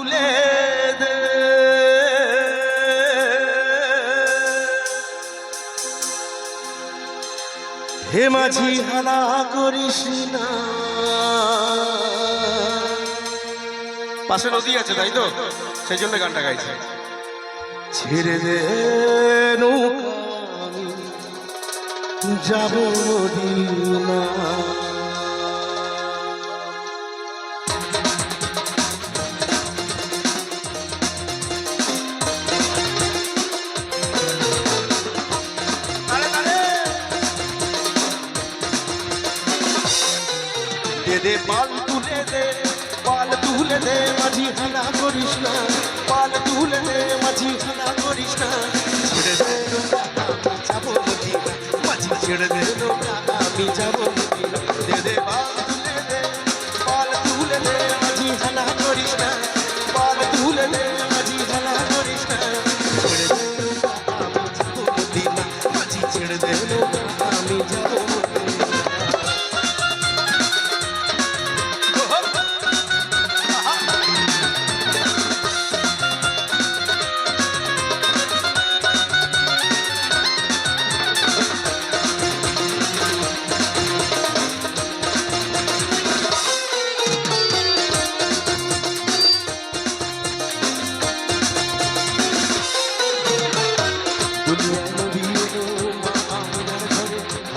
তুলে দে। হে মাঝি। হালা করিস না। পাশে নদী আছে তাই তো? সেই জন্য গানটা গাইছে। ছেড়ে দে যাব মদিনা দে দে পাল তুলে দে, পাল তুলে দে, মাঝি হানা করিস না। পাল তুলে দে, মাঝি হানা করিস না। ছেড়ে দে, মাঝি ছেড়ে দে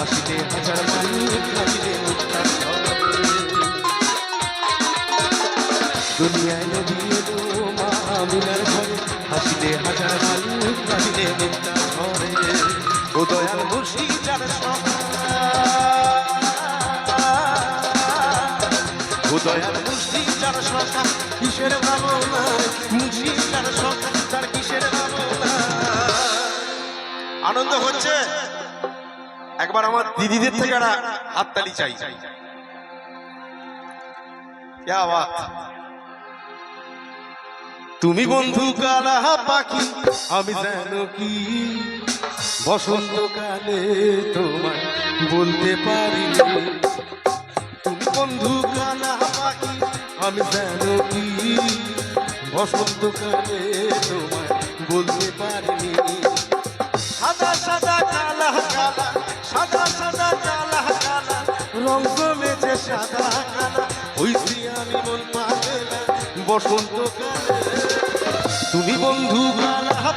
হাসিতে হাজার দুনিয়ায় নবী এলো মা হাজার মালিক হাসিতে মুক্তার ঘরে। ও দয়াল মুর্শি যার ও দয়াল মুর্শি যার সখা কিসের ভাবনা মুর্শি যার সখা তার কিসের ভাবনা আনন্দ হচ্ছে? একবার আমার দিদিদের থেকে একটা হাততালি চাই। তুমি বন্ধু কালা পাখি আমি জানো কি বসন্ত কালে তোমার বলতে পারি। তুমি বন্ধু কালা পাখি আমি জানো কি বসন্ত কালে তোমার বলতে পারি। রং জমেছে সাদা হইছি আমি মন বসন্ত তুমি বন্ধু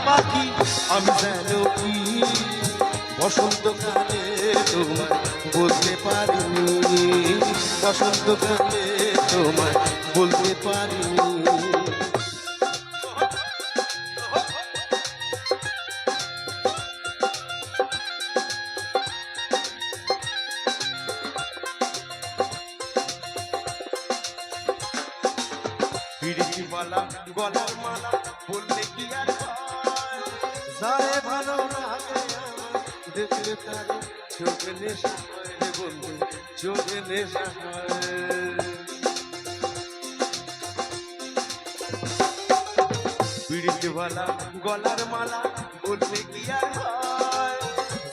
পাখি, আমি বসন্ত বলতে পারিনি। বসন্তকালে তোমায় বলতে পারিনি। পিড়িতি মালা গলার মালা, বললে কি আর? যারে ভালো লাগে দেখলে তার চোখে নেশা হয় রে বন্ধু, চোখে নেশা হয় পিড়িতি মালা গলার মালা, বললে কি আর?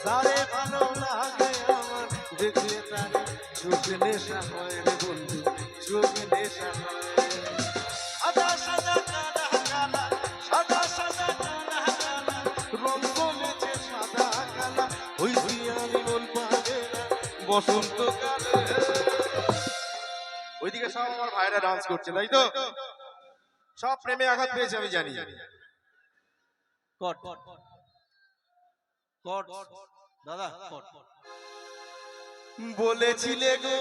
যারে ভালো লাগে আমার, দেখলে তার চোখে নেশা হয় রে বন্ধু, চোখে নেশা হয় ওইদিকে সব আমার ভাইরা ডান্স করছে তাই তো? সব প্রেমে আঘাত পেয়েছে আমি জানি। দাদা বলেছিলে গো।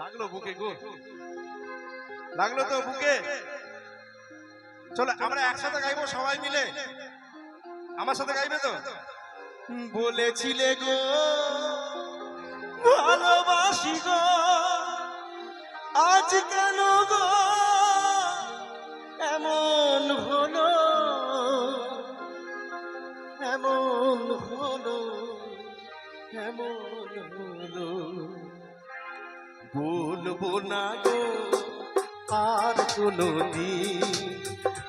লাগল বুকে গো? লাগল তো বুকে? চলো আমরা একসাথে গাইবো সবাই মিলে? আমার সাথে গাইবে তো? বলেছিলে গো, ভালোবাসি গো, আজ কেন গো? এমন হলো এমন হলো এমন হলো। বলব না গো, আর কোনো দিন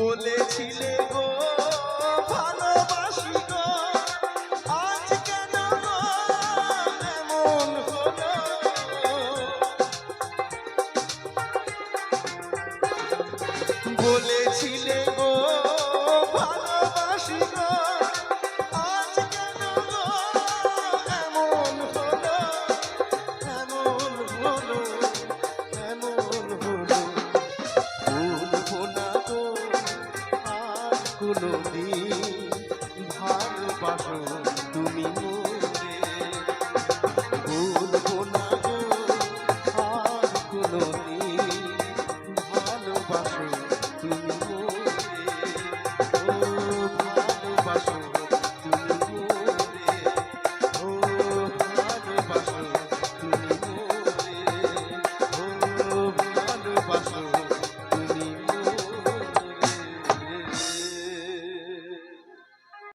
বলেছিলে।